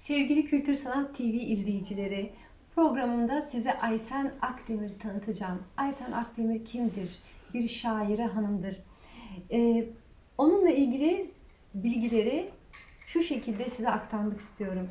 Sevgili Kültür Sanat TV izleyicileri, programımda size Aysen Akdemir'i tanıtacağım. Aysen Akdemir kimdir? Bir şaire hanımdır. Ee, onunla ilgili bilgileri şu şekilde size aktarmak istiyorum.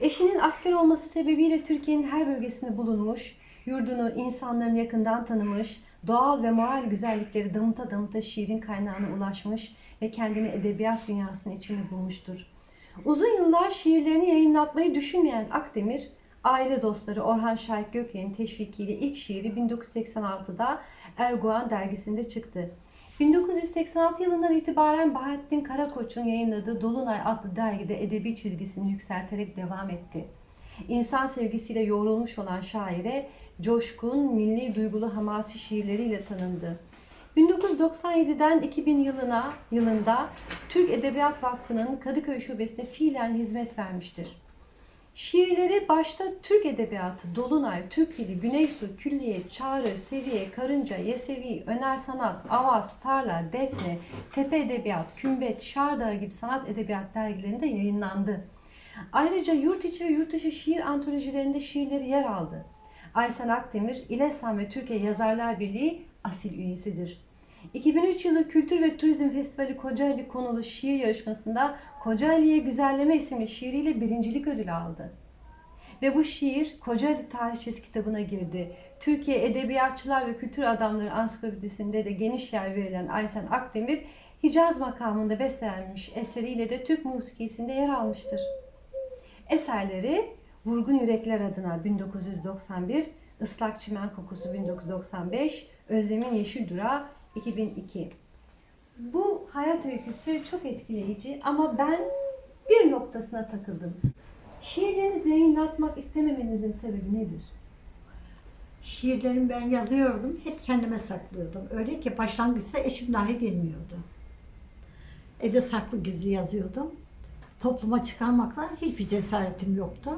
Eşinin asker olması sebebiyle Türkiye'nin her bölgesinde bulunmuş, yurdunu, insanlarını yakından tanımış, doğal ve moral güzellikleri damıta damıta şiirin kaynağına ulaşmış ve kendini edebiyat dünyasının içinde bulmuştur. Uzun yıllar şiirlerini yayınlatmayı düşünmeyen Akdemir, aile dostları Orhan Şahik Gökay'ın teşvikiyle ilk şiiri 1986'da Erguvan dergisinde çıktı. 1986 yılından itibaren Bahattin Karakoç'un yayınladığı Dolunay adlı dergide edebi çizgisini yükselterek devam etti. İnsan sevgisiyle yoğrulmuş olan şaire coşkun, milli duygulu hamasi şiirleriyle tanındı. 1997'den 2000 yılına yılında Türk Edebiyat Vakfı'nın Kadıköy Şubesi'ne fiilen hizmet vermiştir. Şiirleri başta Türk Edebiyatı, Dolunay, Türk Dili, Güneysu, Külliye, Çağrı, Seviye, Karınca, Yesevi, Öner Sanat, Avaz, Tarla, Defne, Tepe Edebiyat, Kümbet, Şardağı gibi sanat edebiyat dergilerinde yayınlandı. Ayrıca yurt içi ve yurt dışı şiir antolojilerinde şiirleri yer aldı. Aysen Akdemir, İLESAM ve Türkiye Yazarlar Birliği asil üyesidir. 2003 yılı Kültür ve Turizm Festivali Kocaeli konulu şiir yarışmasında Kocaeli'ye Güzelleme isimli şiiriyle birincilik ödülü aldı. Ve bu şiir Kocaeli Tarihçesi kitabına girdi. Türkiye Edebiyatçılar ve Kültür Adamları Ansiklopedisinde de geniş yer verilen Aysen Akdemir, Hicaz makamında bestelenmiş eseriyle de Türk musikisinde yer almıştır. Eserleri Vurgun Yürekler adına 1991, Islak Çimen Kokusu 1995, Özlem'in Yeşil Durağı 2002. Bu hayat öyküsü çok etkileyici ama ben bir noktasına takıldım. Şiirlerinizi yayınlatmak istememenizin sebebi nedir? Şiirlerimi ben yazıyordum, hep kendime saklıyordum. Öyle ki başlangıçta eşim dahi bilmiyordu. Evde saklı gizli yazıyordum. Topluma çıkarmakla hiçbir cesaretim yoktu.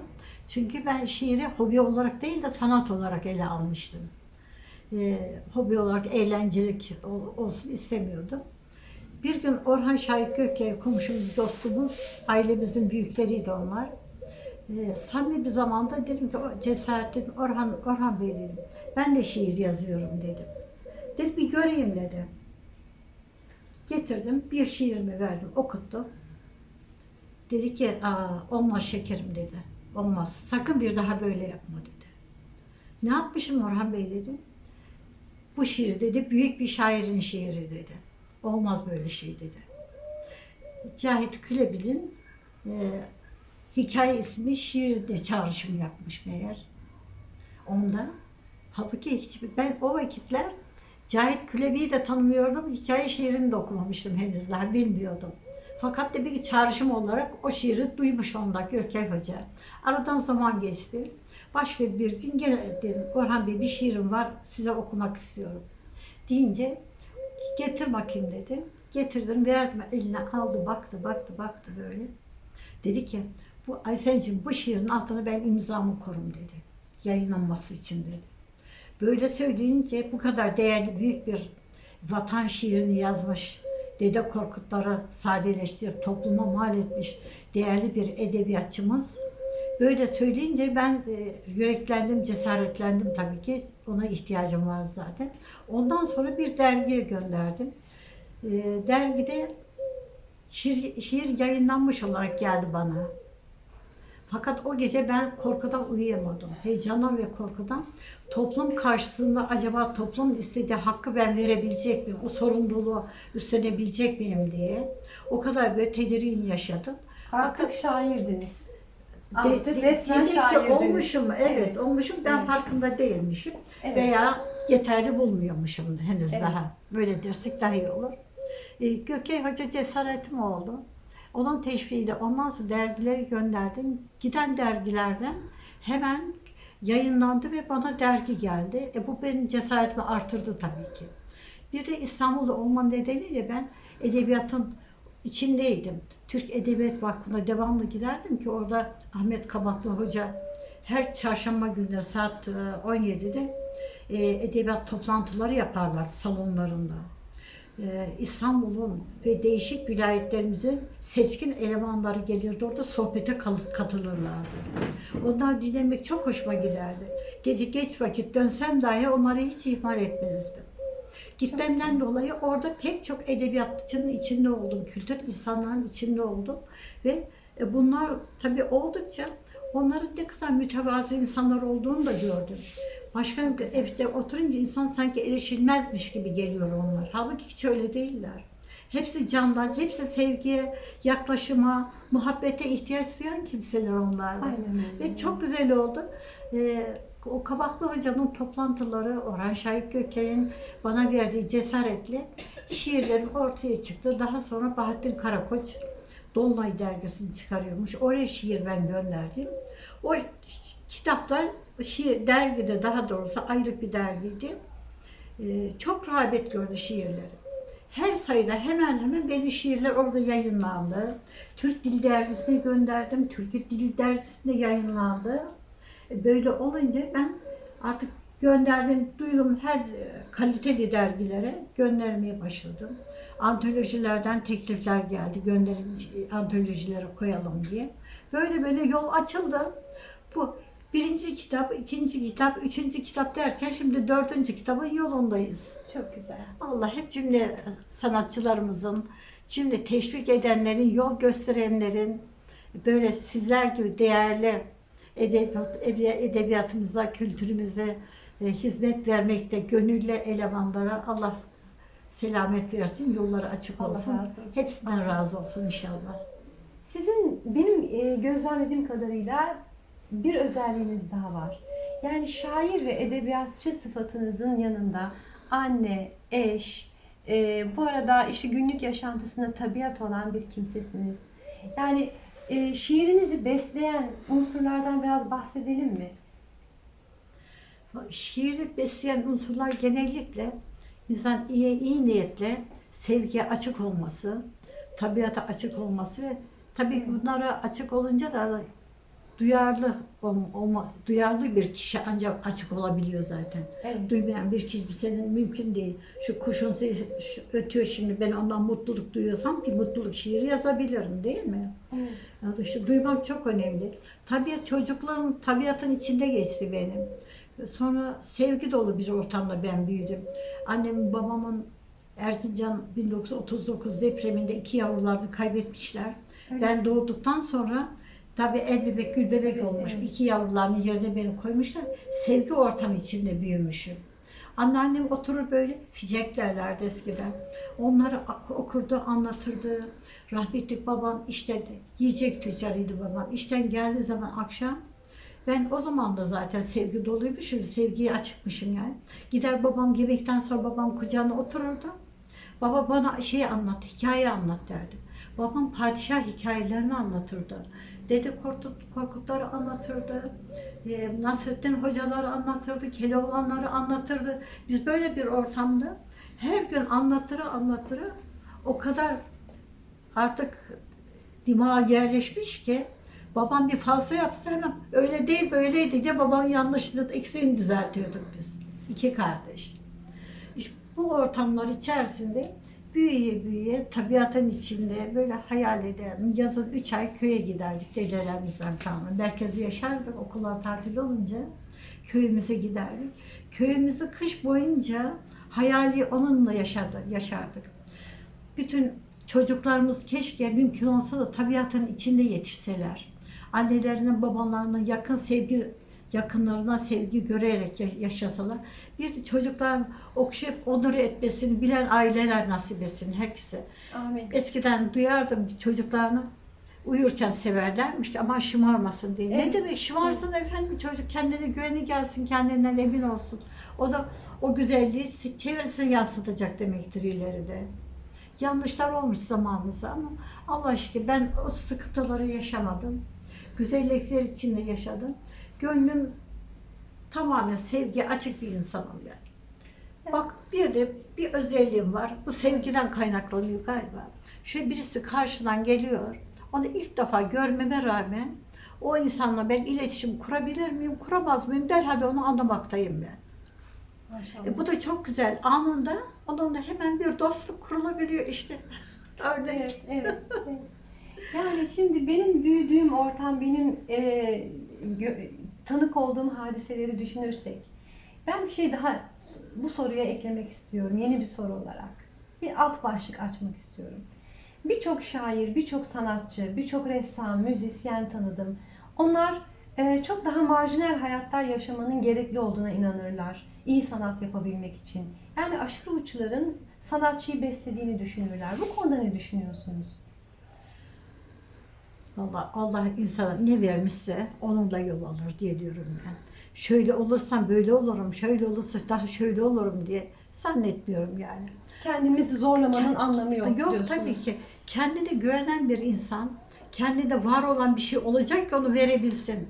Çünkü ben şiiri hobi olarak değil de sanat olarak ele almıştım. Ee, hobi olarak eğlencelik ol- olsun istemiyordum. Bir gün Orhan Şahik Gökay komşumuz, dostumuz, ailemizin büyükleriydi onlar. Ee, samimi bir zamanda dedim ki "O cesaretin Orhan, Orhan Bey dedim. Ben de şiir yazıyorum dedim. Dedi bir göreyim dedi. Getirdim bir şiirimi verdim okuttu. Dedi ki Aa, olmaz şekerim dedi. Olmaz. Sakın bir daha böyle yapma dedi. Ne yapmışım Orhan Bey dedi. Bu şiir dedi büyük bir şairin şiiri dedi. Olmaz böyle şey dedi. Cahit Külebil'in e, hikaye ismi şiirde çağrışım yapmış meğer. Onda. Halbuki hiç, ben o vakitler Cahit Külebi'yi de tanımıyordum. Hikaye şiirini de okumamıştım henüz daha bilmiyordum. Fakat de bir çağrışım olarak o şiiri duymuş onda Gökay Hoca. Aradan zaman geçti. Başka bir gün gene dedim Orhan Bey bir şiirim var size okumak istiyorum. Deyince getir bakayım dedi. Getirdim verdim eline aldı baktı baktı baktı böyle. Dedi ki bu Aysen'cim bu şiirin altına ben imzamı korum dedi. Yayınlanması için dedi. Böyle söyleyince bu kadar değerli büyük bir vatan şiirini yazmış, Dede Korkutları sadeleştirip topluma mal etmiş değerli bir edebiyatçımız. Böyle söyleyince ben e, yüreklendim, cesaretlendim tabii ki. Ona ihtiyacım var zaten. Ondan sonra bir dergiye gönderdim. E, dergide şiir, şiir yayınlanmış olarak geldi bana. Fakat o gece ben korkudan uyuyamadım. Heyecandan ve korkudan. Toplum karşısında acaba toplumun istediği hakkı ben verebilecek miyim? O sorumluluğu üstlenebilecek miyim diye. O kadar böyle tedirgin yaşadım. Artık şairdiniz. De- Artık de- resmen ki şairdiniz. olmuşum, evet, Evet. olmuşum. Ben Evet. farkında değilmişim. Evet. Veya yeterli bulmuyormuşum henüz Evet. daha. Böyle dersek daha iyi olur. E, Gökay Hoca cesaretim oldu. Onun teşviğiyle ondan sonra dergileri gönderdim. Giden dergilerden hemen yayınlandı ve bana dergi geldi. E, bu benim cesaretimi artırdı tabii ki. Bir de İstanbul'da olmam nedeniyle ben edebiyatın içindeydim. Türk Edebiyat Vakfı'na devamlı giderdim ki orada Ahmet Kabaklı Hoca her çarşamba günleri saat e, 17'de e, edebiyat toplantıları yaparlar salonlarında. e, İstanbul'un ve değişik vilayetlerimizin seçkin elemanları gelirdi orada sohbete katılırlardı. Onlar dinlemek çok hoşuma giderdi. Gece geç vakit dönsem dahi onları hiç ihmal etmezdim. Gitmemden dolayı orada pek çok edebiyatçının içinde oldum, kültür insanların içinde oldum ve e, bunlar tabii oldukça onların ne kadar mütevazı insanlar olduğunu da gördüm. Başka evde oturunca insan sanki erişilmezmiş gibi geliyor onlar. Halbuki hiç öyle değiller. Hepsi candan, hepsi sevgiye, yaklaşıma, muhabbete ihtiyaç duyan kimseler onlar. Aynen öyle. Ve çok güzel oldu. Ee, o Kabaklı Hoca'nın toplantıları, Orhan Şahit Göker'in bana verdiği cesaretle şiirlerim ortaya çıktı. Daha sonra Bahattin Karakoç Dolunay dergisini çıkarıyormuş. Oraya şiir ben gönderdim. O kitaplar şiir, dergide daha doğrusu ayrı bir dergiydi. Ee, çok rağbet gördü şiirleri. Her sayıda hemen hemen benim şiirler orada yayınlandı. Türk Dil Dergisi'ne gönderdim. Türk Dil Dergisi'nde yayınlandı. E, Böyle olunca ben artık gönderdim, duydum her e, kaliteli dergilere göndermeye başladım. Antolojilerden teklifler geldi, gönderin antolojilere koyalım diye. Böyle böyle yol açıldı. Bu birinci kitap, ikinci kitap, üçüncü kitap derken şimdi dördüncü kitabın yolundayız. Çok güzel. Allah hep cümle sanatçılarımızın, cümle teşvik edenlerin, yol gösterenlerin, böyle sizler gibi değerli edebiyat, edebi- edebiyatımıza, kültürümüze e, hizmet vermekte gönüllü elemanlara Allah selamet versin, yolları açık Allah olsun. razı olsun. Hepsinden razı olsun inşallah. Sizin benim e, gözlemlediğim kadarıyla bir özelliğiniz daha var. Yani şair ve edebiyatçı sıfatınızın yanında anne, eş, e, bu arada işte günlük yaşantısında tabiat olan bir kimsesiniz. Yani e, şiirinizi besleyen unsurlardan biraz bahsedelim mi? Şiiri besleyen unsurlar genellikle insan iyi, iyi niyetle sevgiye açık olması, tabiata açık olması ve tabii bunlara açık olunca da duyarlı olma, duyarlı bir kişi ancak açık olabiliyor zaten. Evet. Duymayan bir kişi senin mümkün değil. Şu kuşun sesi ötüyor şimdi ben ondan mutluluk duyuyorsam bir mutluluk şiiri yazabilirim değil mi? evet. Ya da işte duymak çok önemli. Tabiat çocukluğum tabiatın içinde geçti benim. Sonra sevgi dolu bir ortamda ben büyüdüm. Annemin babamın Erzincan 1939 depreminde iki yavrularını kaybetmişler. Evet. Ben doğduktan sonra tabii el bebek gül bebek olmuş. İki yavrularını yerine beni koymuşlar. Sevgi ortamı içinde büyümüşüm. Anneannem oturur böyle ficek derlerdi eskiden. Onları okurdu, anlatırdı. Rahmetli babam işte yiyecek tüccarıydı babam. İşten geldiği zaman akşam ben o zaman da zaten sevgi doluymuşum, sevgiye açıkmışım yani. Gider babam yemekten sonra babam kucağına otururdu. Baba bana şey anlat, hikaye anlat derdi. Babam padişah hikayelerini anlatırdı. Dede Korkut, Korkutları anlatırdı. E, Nasrettin hocaları anlatırdı. Keloğlanları anlatırdı. Biz böyle bir ortamda her gün anlatırı anlatırı o kadar artık dimağa yerleşmiş ki babam bir falso yapsa hemen öyle değil böyleydi diye babamın yanlışını eksiğini düzeltiyorduk biz. İki kardeş. İşte bu ortamlar içerisinde büyüye büyüye tabiatın içinde böyle hayal ederdim. Yazın üç ay köye giderdik dedelerimizden kalma. Merkezde yaşardık okullar tatil olunca köyümüze giderdik. Köyümüzü kış boyunca hayali onunla yaşardı, yaşardık. Bütün çocuklarımız keşke mümkün olsa da tabiatın içinde yetişseler. Annelerinin, babalarının yakın sevgi yakınlarına sevgi görerek ya- yaşasalar. Bir de çocukların okşayıp onları etmesini bilen aileler nasip etsin herkese. Amin. Eskiden duyardım ki çocuklarını uyurken severlermiş ki ama şımarmasın diye. Ne Evet. demek şımarsın efendim çocuk kendine güveni gelsin kendinden emin olsun. O da o güzelliği çevresine yansıtacak demektir ileride. Yanlışlar olmuş zamanımızda ama Allah aşkına ben o sıkıntıları yaşamadım. Güzellikler içinde yaşadım. Gönlüm tamamen sevgi açık bir insanım yani. Bak bir de bir özelliğim var. Bu sevgiden kaynaklanıyor galiba. Şöyle birisi karşıdan geliyor. Onu ilk defa görmeme rağmen o insanla ben iletişim kurabilir miyim, kuramaz mıyım derhal onu anlamaktayım ben. Maşallah. E, bu da çok güzel. Anında Onunla hemen bir dostluk kurulabiliyor işte. Örnek. Evet, evet, evet. Yani şimdi benim büyüdüğüm ortam, benim e, tanık olduğum hadiseleri düşünürsek, ben bir şey daha bu soruya eklemek istiyorum, yeni bir soru olarak. Bir alt başlık açmak istiyorum. Birçok şair, birçok sanatçı, birçok ressam, müzisyen tanıdım. Onlar e, çok daha marjinal hayatlar yaşamanın gerekli olduğuna inanırlar. İyi sanat yapabilmek için. Yani aşırı uçların sanatçıyı beslediğini düşünürler. Bu konuda ne düşünüyorsunuz? Allah, Allah insana ne vermişse onunla yol alır diye diyorum ben. Şöyle olursam böyle olurum, şöyle olursa daha şöyle olurum diye zannetmiyorum yani. Kendimizi zorlamanın anlamı yok, Yok diyorsunuz. tabii ki. Kendine güvenen bir insan, kendinde var olan bir şey olacak ki onu verebilsin.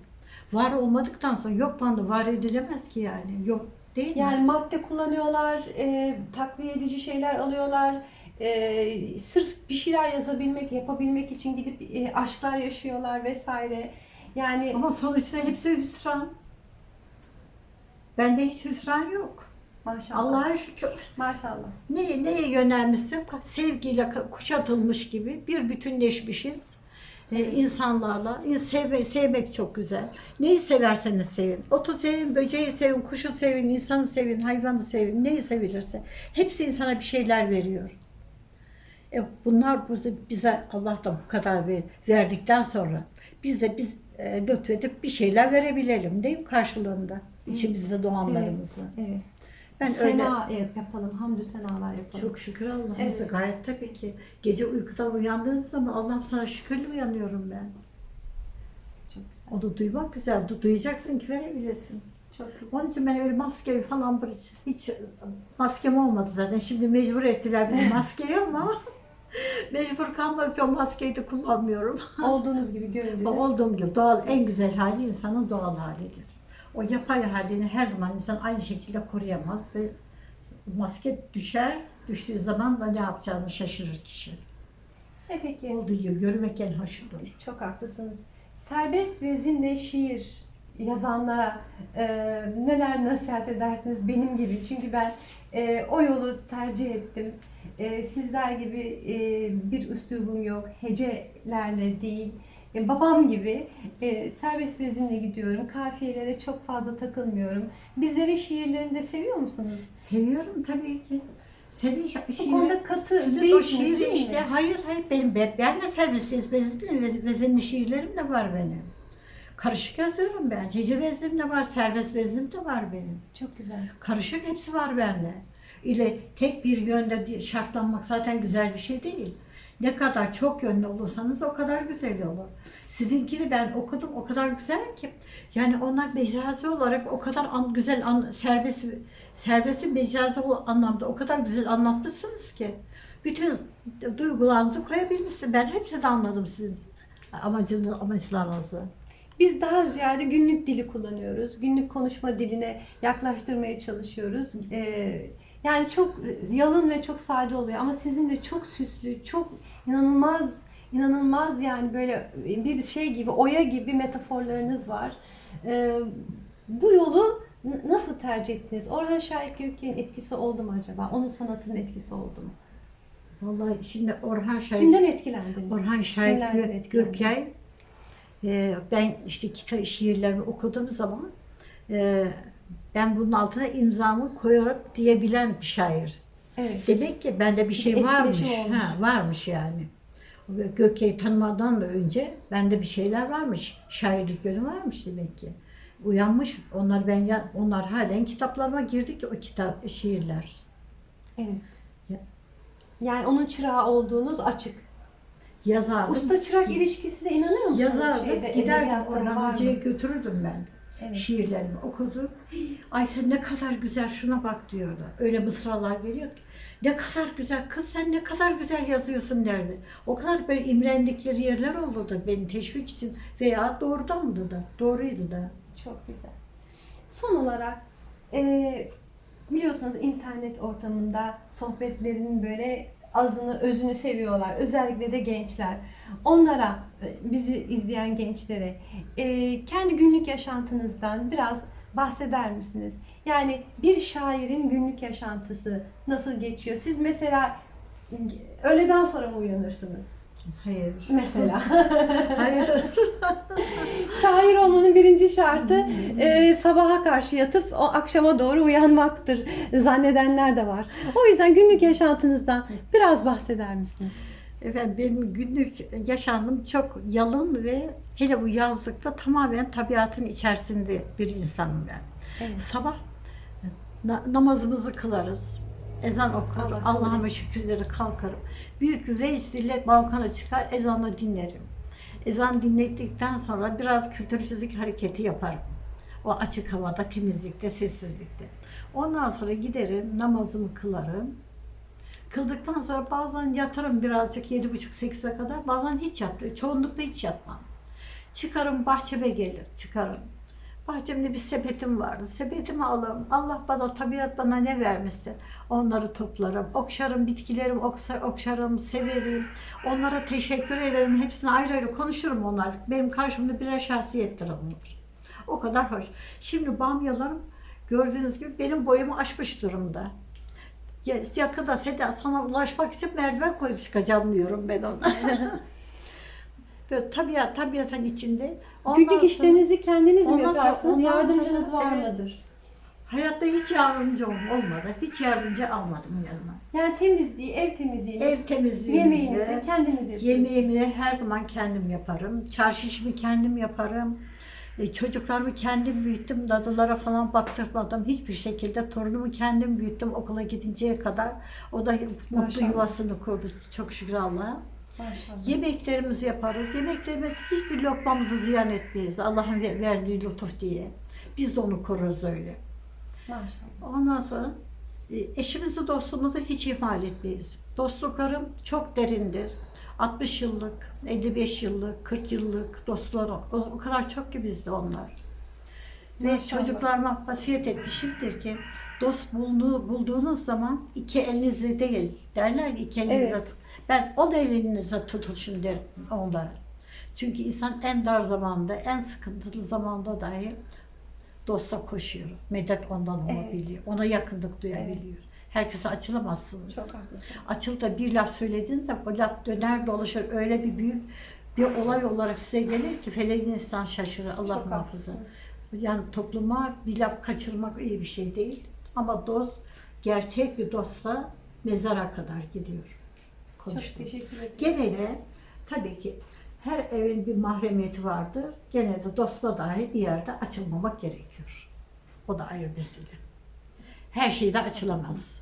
Var olmadıktan sonra yoktan da var edilemez ki yani. Yok değil mi? Yani madde kullanıyorlar, e, takviye edici şeyler alıyorlar. E, sırf bir şeyler yazabilmek, yapabilmek için gidip e, aşklar yaşıyorlar vesaire. Yani Ama sonuçta hepsi hüsran. Bende hiç hüsran yok. maşallah. Allah'a şükür. Maşallah. Neye, neye yönelmişsin? Sevgiyle kuşatılmış gibi bir bütünleşmişiz. Ee, insanlarla. İn- Sevme, sevmek çok güzel. Neyi severseniz sevin. Otu sevin, böceği sevin, kuşu sevin, insanı sevin, hayvanı sevin. Neyi sevilirse. Hepsi insana bir şeyler veriyor. E, bunlar bize, bize Allah da bu kadar ver- verdikten sonra biz de biz e, lütfedip bir şeyler verebilelim değil mi karşılığında? İçimizde doğanlarımızı. Evet. Ben öyle Sena yap- yapalım, hamdü senalar yapalım. çok şükür Allah'ımıza Evet. gayet tabii ki. Gece uykudan uyandığınız zaman Allah'ım sana şükürle uyanıyorum ben. Çok güzel. Onu duymak güzel. Du- duyacaksın ki verebilesin. Çok güzel. Onun için ben öyle maske falan hiç maskem olmadı zaten. Şimdi mecbur ettiler bizi maskeye ama mecbur kalmaz o maskeyi de kullanmıyorum. Olduğunuz gibi göründünüz. O olduğum gibi doğal en güzel hali insanın doğal halidir. O yapay halini her zaman insan aynı şekilde koruyamaz ve maske düşer, düştüğü zaman da ne yapacağını şaşırır kişi. E peki. Olduğu gibi görmek en hoşudur. Çok haklısınız. Serbest vezinle şiir yazanlara e, neler nasihat edersiniz benim gibi? Çünkü ben e, o yolu tercih ettim. E, sizler gibi e, bir üslubum yok. Hecelerle değil. E, babam gibi e, serbest vezinle gidiyorum. Kafiyelere çok fazla takılmıyorum. Bizlerin şiirlerini de seviyor musunuz? Seviyorum tabii ki. Senin şa- Bu konuda katı sizin o değilsiniz şiiri değil işte, mi? hayır hayır benim, ben, ben de serbest vezinli, vez- vezinli şiirlerim de var benim. Karışık yazıyorum ben. Hece veznim de var, serbest veznim de var benim. Çok güzel. Karışık hepsi var bende. İle tek bir yönde şartlanmak zaten güzel bir şey değil. Ne kadar çok yönlü olursanız o kadar güzel olur. Sizinkini ben okudum o kadar güzel ki. Yani onlar mecazi olarak o kadar an- güzel an, serbest serbesti mecazi anlamda o kadar güzel anlatmışsınız ki. Bütün duygularınızı koyabilmişsiniz. Ben hepsini anladım sizin amacınız, amaçlarınızı. Biz daha ziyade günlük dili kullanıyoruz. Günlük konuşma diline yaklaştırmaya çalışıyoruz. Ee, yani çok yalın ve çok sade oluyor ama sizin de çok süslü, çok inanılmaz inanılmaz yani böyle bir şey gibi, oya gibi metaforlarınız var. Ee, bu yolu nasıl tercih ettiniz? Orhan Şahit Gökçe'nin etkisi oldu mu acaba? Onun sanatının etkisi oldu mu? Vallahi şimdi Orhan Şahit Kimden etkilendiniz? Orhan etkilendiniz? Gökyay e, ben işte kitap şiirlerimi okuduğum zaman e, ben bunun altına imzamı koyarım diyebilen bir şair. Evet. Demek ki bende bir şey Bir varmış. olmuş. Ha, varmış yani. Gökyay'ı tanımadan da önce bende bir şeyler varmış. Şairlik yönü varmış demek ki. Uyanmış. Onlar ben ya, onlar halen kitaplarıma girdi ki o kitap şiirler. Evet. Ya- Yani onun çırağı olduğunuz açık. Yazardım. Usta çırak ilişkisine inanıyor musunuz? Yazardım. Şeyde, Giderdim Orhan mı? Hoca'ya götürürdüm ben. Evet. şiirlerimi okudu. Ay sen ne kadar güzel şuna bak diyordu. Öyle mısralar geliyor ki. Ne kadar güzel kız sen ne kadar güzel yazıyorsun derdi. O kadar böyle imrendikleri yerler oldu da beni teşvik için veya doğrudandı da doğruydu da. Çok güzel. Son olarak e, biliyorsunuz internet ortamında sohbetlerin böyle azını özünü seviyorlar. Özellikle de gençler. Onlara, e, bizi izleyen gençlere e, kendi günlük yaşantınızdan biraz bahseder misiniz? Yani bir şairin günlük yaşantısı nasıl geçiyor? Siz mesela öğleden sonra mı uyanırsınız? Hayır. Mesela. Hayır. Şair olmanın birinci şartı e, sabaha karşı yatıp o akşama doğru uyanmaktır zannedenler de var. O yüzden günlük yaşantınızdan biraz bahseder misiniz? Efendim benim günlük yaşantım çok yalın ve hele bu yazlıkta tamamen tabiatın içerisinde bir insanım ben. Evet. Sabah na- namazımızı kılarız. Ezan okur, Allah'ıma şükürleri kalkarım. Büyük bir vecd ile balkona çıkar, ezanı dinlerim. Ezan dinlettikten sonra biraz kültür fizik hareketi yaparım. O açık havada, temizlikte, sessizlikte. Ondan sonra giderim, namazımı kılarım. Kıldıktan sonra bazen yatarım birazcık yedi buçuk sekize kadar. Bazen hiç yatmıyorum. Çoğunlukla hiç yatmam. Çıkarım bahçeme gelir. Çıkarım. Bahçemde bir sepetim vardı. Sepetimi alırım. Allah bana, tabiat bana ne vermişse onları toplarım. Okşarım, bitkilerim oksa- okşarım, severim. Onlara teşekkür ederim. Hepsine ayrı ayrı konuşurum onlar. Benim karşımda birer şahsiyettir onlar. O kadar hoş. Şimdi bamyalarım gördüğünüz gibi benim boyumu aşmış durumda. Ya, yakında Seda sana ulaşmak için merdiven koyup çıkacağım diyorum ben ona. Böyle tabiat, tabiatın içinde. Ondan Günlük sonra işlerinizi kendiniz mi Ondan sonra- yaparsınız? ondan Yardımcınız sonra- var evet. mıdır? Hayatta hiç yardımcı ol- olmadı. Hiç yardımcı almadım yanıma. Yani temizliği, ev temizliği, Ev temizliği. yemeğinizi kendiniz yapıyorsunuz. Yemeğimi her zaman kendim yaparım. Çarşı işimi kendim yaparım. E, çocuklarımı kendim büyüttüm. Dadılara falan baktırmadım. Hiçbir şekilde torunumu kendim büyüttüm okula gidinceye kadar. O da mutlu Maşallah. yuvasını kurdu çok şükür Allah'a. Maşallah. Yemeklerimizi yaparız. Yemeklerimiz hiçbir lokmamızı ziyan etmeyiz. Allah'ın ver- verdiği lütuf diye. Biz de onu koruruz öyle. Maşallah. Ondan sonra e, eşimizi dostumuzu hiç ihmal etmeyiz. Dostluklarım çok derindir. 60 yıllık, 55 yıllık, 40 yıllık dostlar o, kadar çok ki bizde onlar. Ve Maşallah. çocuklarıma vasiyet etmişimdir ki dost bulduğu, bulduğunuz zaman iki elinizle değil derler ki iki elinizle Evet. Ben o da elinize tutuşun derim onlara. Çünkü insan en dar zamanda, en sıkıntılı zamanda dahi dosta koşuyor. Medet ondan Evet. olabiliyor. Ona yakınlık duyabiliyor. Herkese açılamazsınız. Çok haklısınız. Da bir laf söylediğinizde o laf döner dolaşır öyle bir büyük bir olay olarak size gelir ki feleğin insan şaşırır Allah Çok muhafaza. haklısınız. Yani topluma bir laf kaçırmak iyi bir şey değil. Ama dost gerçek bir dostla mezara kadar gidiyor. Çok Konuştum. teşekkür ederim. Gene de tabii ki her evin bir mahremiyeti vardır. Gene de dostla dahi bir yerde açılmamak gerekiyor. O da ayrı mesele. Her şeyde açılamaz.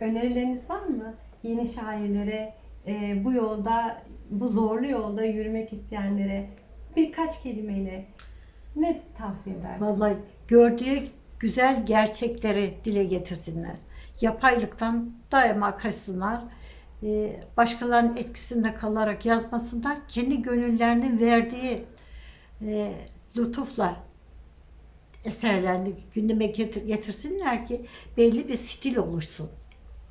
Önerileriniz var mı? Yeni şairlere, e, bu yolda, bu zorlu yolda yürümek isteyenlere birkaç kelimeyle ne tavsiye edersiniz? Vallahi gördüğü güzel gerçekleri dile getirsinler. Yapaylıktan daima kaçsınlar. Ee, Başkalarının etkisinde kalarak yazmasınlar. Kendi gönüllerinin verdiği e, lütufla eserlerini gündeme getir, getirsinler ki belli bir stil oluşsun.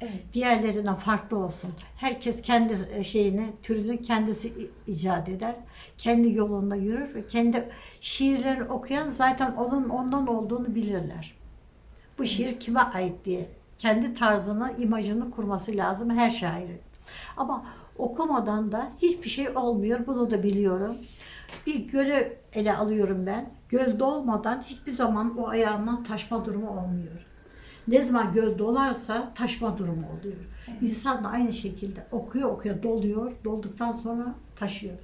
Evet. Diğerlerinden farklı olsun. Herkes kendi şeyini, türünü kendisi icat eder. Kendi yolunda yürür ve kendi şiirlerini okuyan zaten onun ondan olduğunu bilirler. Bu şiir kime ait diye. Kendi tarzını, imajını kurması lazım her şairin. Ama okumadan da hiçbir şey olmuyor. Bunu da biliyorum. Bir gölü ele alıyorum ben. Göl dolmadan hiçbir zaman o ayağından taşma durumu olmuyor. Ne zaman göl dolarsa taşma durumu oluyor. İnsan da aynı şekilde okuyor okuyor doluyor. Dolduktan sonra taşıyor.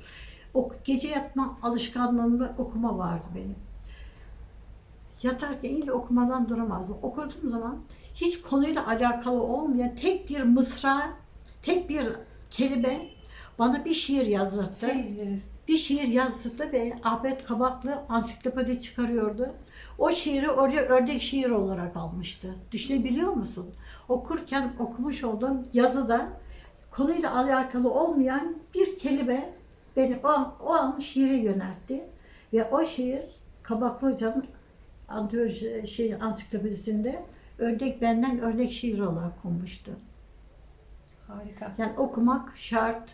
O gece yatma alışkanlığımda okuma vardı benim. Yatarken illa okumadan duramazdım. Okuduğum zaman hiç konuyla alakalı olmayan tek bir mısra, tek bir kelime bana bir şiir yazdırdı. Feyiz verir. Bir şiir yazdırdı ve Ahmet Kabaklı ansiklopedi çıkarıyordu. O şiiri oraya örnek şiir olarak almıştı. Düşünebiliyor musun? Okurken okumuş olduğum yazıda konuyla alakalı olmayan bir kelime beni o, an- o an şiire yöneltti. Ve o şiir Kabaklı Hoca'nın antoloji- şey, ansiklopedisinde örnek benden örnek şiir olarak konmuştu. Harika. Yani okumak şart.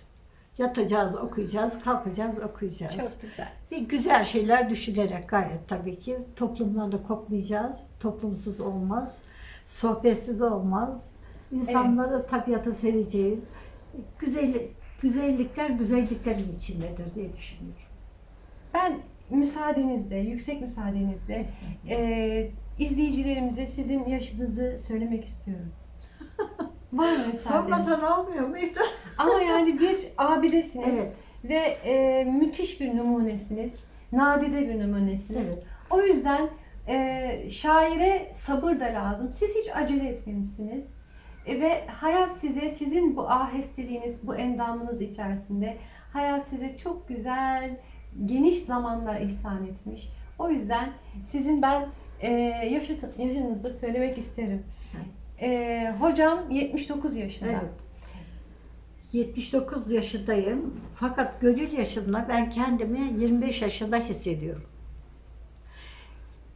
Yatacağız, okuyacağız, kalkacağız, okuyacağız. Çok güzel. Ve güzel şeyler düşünerek gayet tabii ki toplumdan da kopmayacağız. Toplumsuz olmaz. Sohbetsiz olmaz. İnsanları, tabiatı seveceğiz. Güzel, güzellikler güzelliklerin içindedir diye düşünüyorum. Ben müsaadenizle, yüksek müsaadenizle e, izleyicilerimize sizin yaşınızı söylemek istiyorum. Var mı müsaadeniz? Sormasa ne olmuyor muydu? Ama yani bir abidesiniz Evet. ve e, müthiş bir numunesiniz. Nadide bir numunesiniz. Evet. O yüzden e, şaire sabır da lazım. Siz hiç acele etmemişsiniz. E, ve hayat size, sizin bu ahesteliğiniz, bu endamınız içerisinde hayat size çok güzel, geniş zamanlar ihsan etmiş. O yüzden sizin ben e, yaşınızı söylemek isterim. E, hocam 79 yaşında. Evet. 79 yaşındayım. Fakat gönül yaşımda ben kendimi 25 yaşında hissediyorum.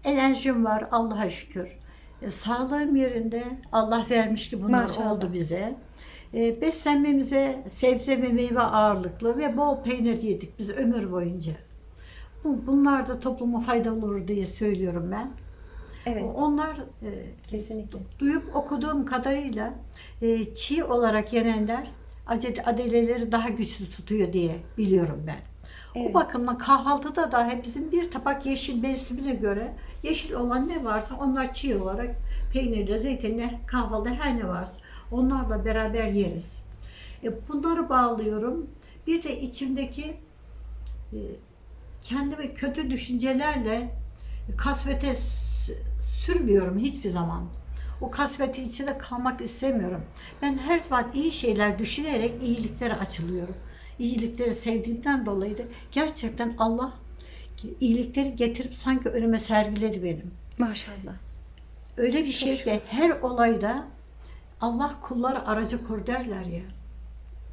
Enerjim var Allah'a şükür. E, sağlığım yerinde. Allah vermiş ki bunlar Maşallah. oldu bize. E, beslenmemize sebze ve meyve ağırlıklı ve bol peynir yedik biz ömür boyunca. Bu, bunlar da topluma faydalı olur diye söylüyorum ben. Evet, Onlar e, kesinlikle. duyup okuduğum kadarıyla e, çiğ olarak yenenler adeleleri daha güçlü tutuyor diye biliyorum ben. Evet. O bakımdan kahvaltıda dahi bizim bir tabak yeşil mevsimine göre yeşil olan ne varsa onlar çiğ olarak peynirle, zeytinle, kahvaltıda her ne varsa onlarla beraber yeriz. E, bunları bağlıyorum. Bir de içimdeki e, kendime kötü düşüncelerle kasvete s- sürmüyorum hiçbir zaman. O kasvetin içinde kalmak istemiyorum. Ben her zaman iyi şeyler düşünerek iyiliklere açılıyorum. İyilikleri sevdiğimden dolayı da gerçekten Allah iyilikleri getirip sanki önüme sergiledi benim. Maşallah. Öyle bir şey ki her olayda Allah kulları aracı kur derler ya.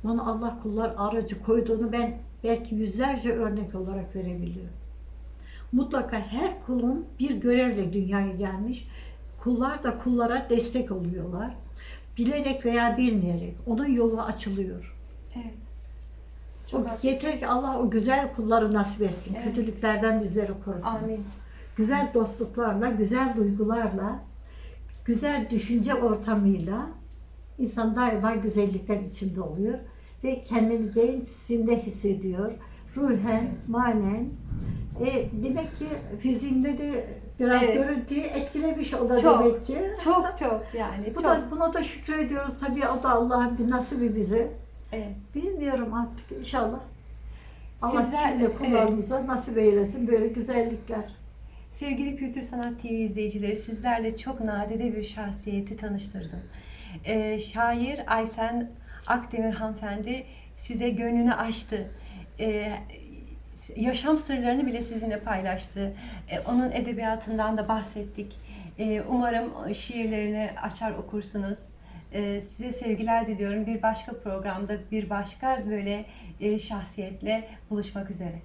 Bana Allah kullar aracı koyduğunu ben belki yüzlerce örnek olarak verebiliyorum. Mutlaka her kulun bir görevle dünyaya gelmiş. Kullar da kullara destek oluyorlar. Bilerek veya bilmeyerek onun yolu açılıyor. Evet. O Çok haklısın. yeter ki Allah o güzel kulları nasip etsin. Evet. Kötülüklerden bizleri korusun. Amin. güzel dostluklarla, güzel duygularla, güzel düşünce ortamıyla insan daima güzellikler içinde oluyor ve kendini gençsinde hissediyor. Ruhen, manen. E, demek ki fiziğinde de biraz Evet. görüntüyü etkilemiş o da Çok, demek ki. Çok çok yani. Bu çok. da, buna da şükrediyoruz tabii o da Allah'ın bir nasibi bize. Evet. Bilmiyorum artık inşallah. Allah Sizler- şimdi kullarımıza nasip eylesin böyle güzellikler. Sevgili Kültür Sanat TV izleyicileri sizlerle çok nadide bir şahsiyeti tanıştırdım. Ee, şair Aysen Akdemir hanımefendi size gönlünü açtı. Ee, yaşam sırlarını bile sizinle paylaştı. Ee, onun edebiyatından da bahsettik. Ee, umarım şiirlerini açar okursunuz. Ee, size sevgiler diliyorum. Bir başka programda bir başka böyle e, şahsiyetle buluşmak üzere.